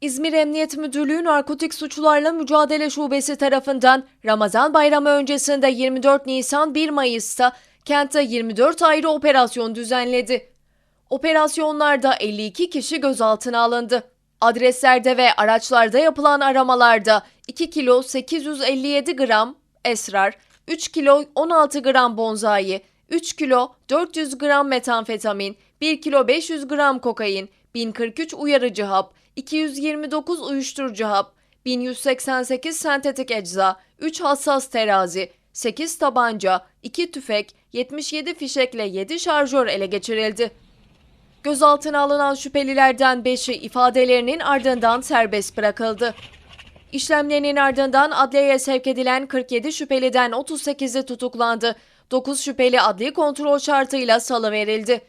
İzmir Emniyet Müdürlüğü Narkotik Suçlarla Mücadele Şubesi tarafından Ramazan Bayramı öncesinde 24 Nisan 1 Mayıs'ta kentte 24 ayrı operasyon düzenledi. Operasyonlarda 52 kişi gözaltına alındı. Adreslerde ve araçlarda yapılan aramalarda 2 kilo 857 gram esrar, 3 kilo 16 gram bonzai, 3 kilo 400 gram metamfetamin, 1 kilo 500 gram kokain, 1043 uyarıcı hap, 229 uyuşturucu hap, 1188 sentetik ecza, 3 hassas terazi, 8 tabanca, 2 tüfek, 77 fişekle 7 şarjör ele geçirildi. Gözaltına alınan şüphelilerden 5'i ifadelerinin ardından serbest bırakıldı. İşlemlerinin ardından adliyeye sevk edilen 47 şüpheliden 38'i tutuklandı. 9 şüpheli adli kontrol şartıyla salıverildi.